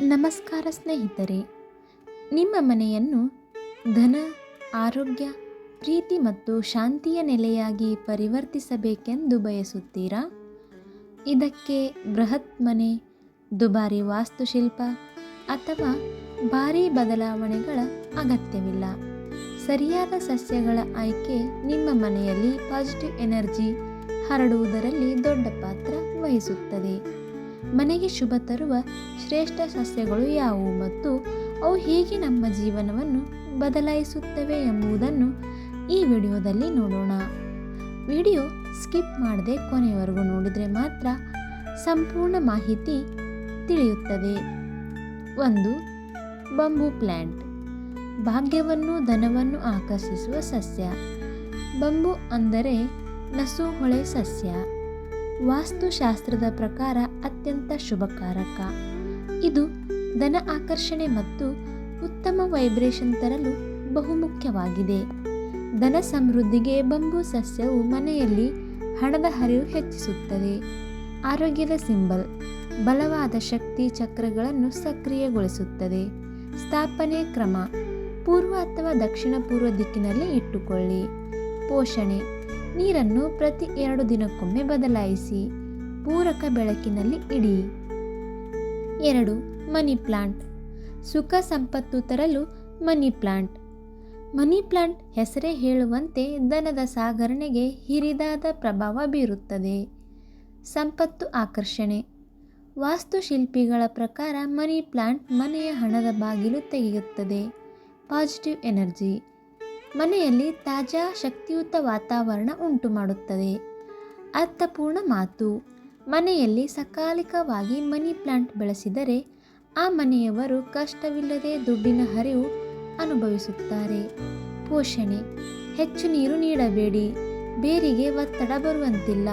ನಮಸ್ಕಾರ ಸ್ನೇಹಿತರೆ, ನಿಮ್ಮ ಮನೆಯನ್ನು ಧನ, ಆರೋಗ್ಯ, ಪ್ರೀತಿ ಮತ್ತು ಶಾಂತಿಯ ನೆಲೆಯಾಗಿ ಪರಿವರ್ತಿಸಬೇಕೆಂದು ಬಯಸುತ್ತೀರಾ? ಇದಕ್ಕೆ ಬೃಹತ್ ಮನೆ, ದುಬಾರಿ ವಾಸ್ತುಶಿಲ್ಪ ಅಥವಾ ಭಾರೀ ಬದಲಾವಣೆಗಳ ಅಗತ್ಯವಿಲ್ಲ. ಸರಿಯಾದ ಸಸ್ಯಗಳ ಆಯ್ಕೆ ನಿಮ್ಮ ಮನೆಯಲ್ಲಿ ಪಾಸಿಟಿವ್ ಎನರ್ಜಿ ಹರಡುವುದರಲ್ಲಿ ದೊಡ್ಡ ಪಾತ್ರ ವಹಿಸುತ್ತದೆ. ಮನೆಗೆ ಶುಭ ತರುವ ಶ್ರೇಷ್ಠ ಸಸ್ಯಗಳು ಯಾವುವು ಮತ್ತು ಅವು ಹೇಗೆ ನಮ್ಮ ಜೀವನವನ್ನು ಬದಲಾಯಿಸುತ್ತವೆ ಎಂಬುದನ್ನು ಈ ವಿಡಿಯೋದಲ್ಲಿ ನೋಡೋಣ. ವಿಡಿಯೋ ಸ್ಕಿಪ್ ಮಾಡದೆ ಕೊನೆಯವರೆಗೂ ನೋಡಿದರೆ ಮಾತ್ರ ಸಂಪೂರ್ಣ ಮಾಹಿತಿ ತಿಳಿಯುತ್ತದೆ. ಒಂದು, ಬಂಬೂ ಪ್ಲ್ಯಾಂಟ್ ಭಾಗ್ಯವನ್ನು, ಧನವನ್ನು ಆಕರ್ಷಿಸುವ ಸಸ್ಯ. ಬಂಬು ಅಂದರೆ ನಸುಹೊಳೆ ಸಸ್ಯ. ವಾಸ್ತುಶಾಸ್ತ್ರದ ಪ್ರಕಾರ ಅತ್ಯಂತ ಶುಭಕಾರಕ. ಇದು ಧನ ಆಕರ್ಷಣೆ ಮತ್ತು ಉತ್ತಮ ವೈಬ್ರೇಷನ್ ತರಲು ಬಹುಮುಖ್ಯವಾಗಿದೆ. ಧನ ಸಮೃದ್ಧಿಗೆ ಬಂಬೂ ಸಸ್ಯವು ಮನೆಯಲ್ಲಿ ಹಣದ ಹರಿವು ಹೆಚ್ಚಿಸುತ್ತದೆ. ಆರೋಗ್ಯದ ಸಿಂಬಲ್, ಬಲವಾದ ಶಕ್ತಿ ಚಕ್ರಗಳನ್ನು ಸಕ್ರಿಯಗೊಳಿಸುತ್ತದೆ. ಸ್ಥಾಪನೆ ಕ್ರಮ, ಪೂರ್ವ ಅಥವಾ ದಕ್ಷಿಣ ಪೂರ್ವ ದಿಕ್ಕಿನಲ್ಲಿ ಇಟ್ಟುಕೊಳ್ಳಿ. ಪೋಷಣೆ ನೀರನ್ನು ಪ್ರತಿ ಎರಡು ದಿನಕ್ಕೊಮ್ಮೆ ಬದಲಾಯಿಸಿ ಪೂರಕ ಬೆಳಕಿನಲ್ಲಿ ಇಡಿ. ಎರಡು, ಮನಿ ಪ್ಲಾಂಟ್. ಸುಖ ಸಂಪತ್ತು ತರಲು ಮನಿ ಪ್ಲಾಂಟ್. ಮನಿ ಪ್ಲಾಂಟ್ ಹೆಸರೇ ಹೇಳುವಂತೆ ದನದ ಸಾಗರಣೆಗೆ ಹಿರಿದಾದ ಪ್ರಭಾವ ಬೀರುತ್ತದೆ. ಸಂಪತ್ತು ಆಕರ್ಷಣೆ. ವಾಸ್ತುಶಿಲ್ಪಿಗಳ ಪ್ರಕಾರ ಮನಿ ಪ್ಲಾಂಟ್ ಮನೆಯ ಹಣದ ಬಾಗಿಲು ತೆಗೆಯುತ್ತದೆ. Positive energy. ಮನೆಯಲ್ಲಿ ತಾಜಾ ಶಕ್ತಿಯುತ ವಾತಾವರಣ ಉಂಟು ಮಾಡುತ್ತದೆ. ಅರ್ಥಪೂರ್ಣ ಮಾತು. ಮನೆಯಲ್ಲಿ ಸಕಾಲಿಕವಾಗಿ ಮನಿ ಪ್ಲಾಂಟ್ ಬೆಳೆಸಿದರೆ ಆ ಮನೆಯವರು ಕಷ್ಟವಿಲ್ಲದೆ ದುಡ್ಡಿನ ಹರಿವು ಅನುಭವಿಸುತ್ತಾರೆ. ಪೋಷಣೆ. ಹೆಚ್ಚು ನೀರು ನೀಡಬೇಡಿ. ಬೇರಿಗೆ ಒತ್ತಡ ಬರುವಂತಿಲ್ಲ.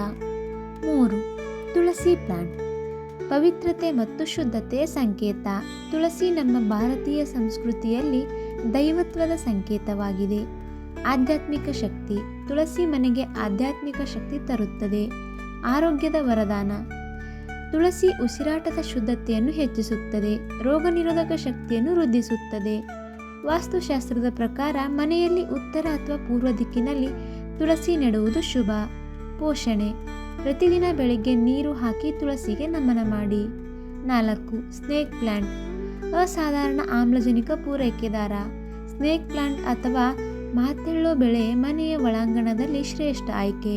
ಮೂರು. ತುಳಸಿ ಪ್ಲಾಂಟ್. ಪವಿತ್ರತೆ ಮತ್ತು ಶುದ್ಧತೆಯ ಸಂಕೇತ. ತುಳಸಿ ನಮ್ಮ ಭಾರತೀಯ ಸಂಸ್ಕೃತಿಯಲ್ಲಿ ದೈವತ್ವದ ಸಂಕೇತವಾಗಿದೆ. ಆಧ್ಯಾತ್ಮಿಕ ಶಕ್ತಿ ತುಳಸಿ ಮನೆಗೆ ಆಧ್ಯಾತ್ಮಿಕ ಶಕ್ತಿ ತರುತ್ತದೆ. ಆರೋಗ್ಯದ ವರದಾನ. ತುಳಸಿ ಉಸಿರಾಟದ ಶುದ್ಧತೆಯನ್ನು ಹೆಚ್ಚಿಸುತ್ತದೆ. ರೋಗ ನಿರೋಧಕ ಶಕ್ತಿಯನ್ನು ವೃದ್ಧಿಸುತ್ತದೆ. ವಾಸ್ತುಶಾಸ್ತ್ರದ ಪ್ರಕಾರ ಮನೆಯಲ್ಲಿ ಉತ್ತರ ಅಥವಾ ಪೂರ್ವ ದಿಕ್ಕಿನಲ್ಲಿ ತುಳಸಿ ನೆಡುವುದು ಶುಭ. ಪೋಷಣೆ. ಪ್ರತಿದಿನ ಬೆಳಗ್ಗೆ ನೀರು ಹಾಕಿ ತುಳಸಿಗೆ ನಮನ ಮಾಡಿ. ನಾಲ್ಕು, ಸ್ನೇಕ್ ಪ್ಲ್ಯಾಂಟ್ ಅಸಾಧಾರಣ ಆಮ್ಲಜನಕ ಪೂರೈಕೆದಾರ ಸ್ನೇಕ್ ಪ್ಲಾಂಟ್ ಅಥವಾ ಮಾತೆಳ್ಳು ಬೆಳೆ ಮನೆಯ ಒಳಾಂಗಣದಲ್ಲಿ ಶ್ರೇಷ್ಠ ಆಯ್ಕೆ.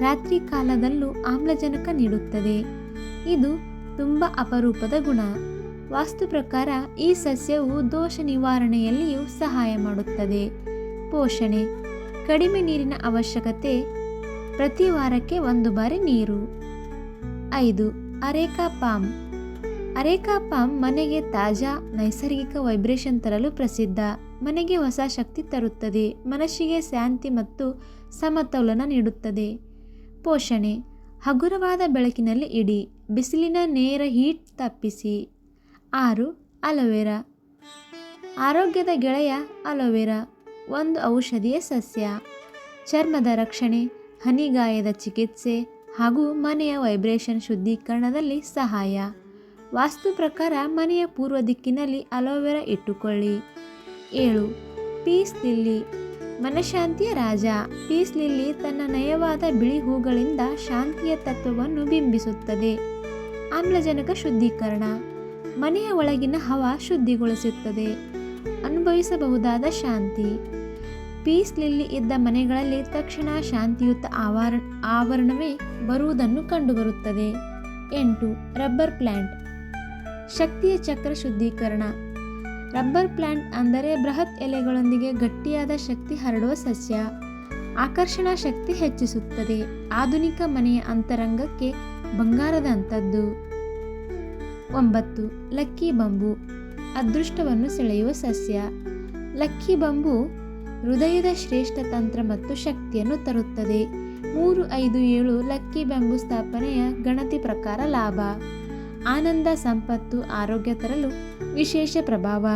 ರಾತ್ರಿ ಕಾಲದಲ್ಲೂ ಆಮ್ಲಜನಕ ನೀಡುತ್ತದೆ. ಇದು ತುಂಬ ಅಪರೂಪದ ಗುಣ. ವಾಸ್ತು ಪ್ರಕಾರ ಈ ಸಸ್ಯವು ದೋಷ ನಿವಾರಣೆಯಲ್ಲಿಯೂ ಸಹಾಯ ಮಾಡುತ್ತದೆ. ಪೋಷಣೆ. ಕಡಿಮೆ ನೀರಿನ ಅವಶ್ಯಕತೆ. ಪ್ರತಿ ವಾರಕ್ಕೆ ಒಂದು ಬಾರಿ ನೀರು. ಐದು. Areca palm. ಅರೇಕಾ ಪಾಮ್ ಮನೆಗೆ ತಾಜಾ, ನೈಸರ್ಗಿಕ ವೈಬ್ರೇಷನ್ ತರಲು ಪ್ರಸಿದ್ಧ. ಮನೆಗೆ ಹೊಸ ಶಕ್ತಿ ತರುತ್ತದೆ. ಮನಸ್ಸಿಗೆ ಶಾಂತಿ ಮತ್ತು ಸಮತೋಲನ ನೀಡುತ್ತದೆ. ಪೋಷಣೆ. ಹಗುರವಾದ ಬೆಳಕಿನಲ್ಲಿ ಇಡಿ. ಬಿಸಿಲಿನ ನೇರ ಹೀಟ್ ತಪ್ಪಿಸಿ. ಆರು, ಅಲೋವೆರಾ. ಆರೋಗ್ಯದ ಗೆಳೆಯ ಅಲೋವೆರಾ, ಒಂದು ಔಷಧಿಯ ಸಸ್ಯ. ಚರ್ಮದ ರಕ್ಷಣೆ. ಹನಿಗಾಯದ ಚಿಕಿತ್ಸೆ ಹಾಗೂ ಮನೆಯ ವೈಬ್ರೇಷನ್ ಶುದ್ಧೀಕರಣದಲ್ಲಿ ಸಹಾಯ. ವಾಸ್ತು ಪ್ರಕಾರ ಮನೆಯ ಪೂರ್ವ ದಿಕ್ಕಿನಲ್ಲಿ ಅಲೋವೆರಾ ಇಟ್ಟುಕೊಳ್ಳಿ. ಏಳು. Peace lily. ಮನಶಾಂತಿಯ ರಾಜ. ಪೀಸ್ ಲಿಲ್ಲಿ ತನ್ನ ನಯವಾದ ಬಿಳಿ ಹೂಗಳಿಂದ ಶಾಂತಿಯ ತತ್ವವನ್ನು ಬಿಂಬಿಸುತ್ತದೆ. ಆಮ್ಲಜನಕ ಶುದ್ಧೀಕರಣ. ಮನೆಯ ಒಳಗಿನ ಹವಾ ಶುದ್ಧಿಗೊಳಿಸುತ್ತದೆ. ಅನುಭವಿಸಬಹುದಾದ ಶಾಂತಿ. ಪೀಸ್ ಲಿಲ್ಲಿ ಇದ್ದ ಮನೆಗಳಲ್ಲಿ ತಕ್ಷಣ ಶಾಂತಿಯುತ ಆವರ ಆವರಣವೇ ಬರುವುದನ್ನು ಕಂಡುಬರುತ್ತದೆ. ಎಂಟು. ರಬ್ಬರ್ ಪ್ಲ್ಯಾಂಟ್ ಶಕ್ತಿಯ ಚಕ್ರ ಶುದ್ಧೀಕರಣ. ರಬ್ಬರ್ ಪ್ಲಾಂಟ್ ಅಂದರೆ ಬೃಹತ್ ಎಲೆಗಳೊಂದಿಗೆ ಗಟ್ಟಿಯಾದ ಶಕ್ತಿ ಹರಡುವ ಸಸ್ಯ. ಆಕರ್ಷಣಾ ಶಕ್ತಿ ಹೆಚ್ಚಿಸುತ್ತದೆ. ಆಧುನಿಕ ಮನೆಯ ಅಂತರಂಗಕ್ಕೆ ಬಂಗಾರದಂಥದ್ದು ಒಂಬತ್ತು, ಲಕ್ಕಿ ಬಂಬು. ಅದೃಷ್ಟವನ್ನು ಸೆಳೆಯುವ ಸಸ್ಯ. ಲಕ್ಕಿ ಬಂಬು ಹೃದಯದ ಶ್ರೇಷ್ಠ ತಂತ್ರ ಮತ್ತು ಶಕ್ತಿಯನ್ನು ತರುತ್ತದೆ. ಮೂರು, ಐದು, ಏಳು ಲಕ್ಕಿ ಬಂಬು ಸ್ಥಾಪನೆಯ ಗಣತಿ ಪ್ರಕಾರ ಲಾಭ. ಆನಂದ ಸಂಪತ್ತು ಆರೋಗ್ಯ ತರಲು ವಿಶೇಷ ಪ್ರಭಾವ.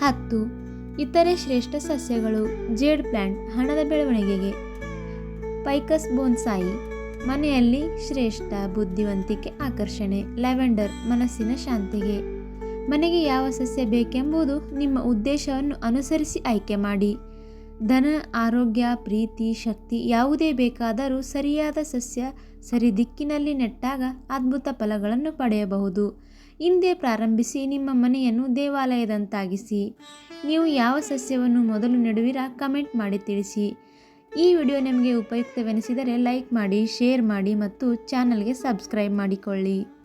ಹತ್ತು, ಇತರೆ ಶ್ರೇಷ್ಠ ಸಸ್ಯಗಳು, ಜೇಡ್ ಪ್ಲ್ಯಾಂಟ್ ಹಣದ ಬೆಳವಣಿಗೆಗೆ. ಪೈಕಸ್ ಬೋನ್ಸಾಯಿ, ಮನೆಯಲ್ಲಿ ಶ್ರೇಷ್ಠ, ಬುದ್ಧಿವಂತಿಕೆ, ಆಕರ್ಷಣೆ, ಲ್ಯಾವೆಂಡರ್, ಮನಸ್ಸಿನ ಶಾಂತಿಗೆ. ಮನೆಗೆ ಯಾವ ಸಸ್ಯ ಬೇಕೆಂಬುದು ನಿಮ್ಮ ಉದ್ದೇಶವನ್ನು ಅನುಸರಿಸಿ ಆಯ್ಕೆ ಮಾಡಿ. ಧನ, ಆರೋಗ್ಯ, ಪ್ರೀತಿ, ಶಕ್ತಿ ಯಾವುದೇ ಬೇಕಾದರೂ ಸರಿಯಾದ ಸಸ್ಯ, ಸರಿ ದಿಕ್ಕಿನಲ್ಲಿ ನೆಟ್ಟಾಗ ಅದ್ಭುತ ಫಲಗಳನ್ನು ಪಡೆಯಬಹುದು. ಹಿಂದೆ ಪ್ರಾರಂಭಿಸಿ ನಿಮ್ಮ ಮನೆಯನ್ನು ದೇವಾಲಯದಂತಾಗಿಸಿ. ನೀವು ಯಾವ ಸಸ್ಯವನ್ನು ಮೊದಲು ನೆಡುವಿರಾ ಕಮೆಂಟ್ ಮಾಡಿ ತಿಳಿಸಿ. ಈ ವಿಡಿಯೋ ನಿಮಗೆ ಉಪಯುಕ್ತವೆನಿಸಿದರೆ ಲೈಕ್ ಮಾಡಿ, ಶೇರ್ ಮಾಡಿ ಮತ್ತು ಚಾನಲ್ಗೆ ಸಬ್ಸ್ಕ್ರೈಬ್ ಮಾಡಿಕೊಳ್ಳಿ.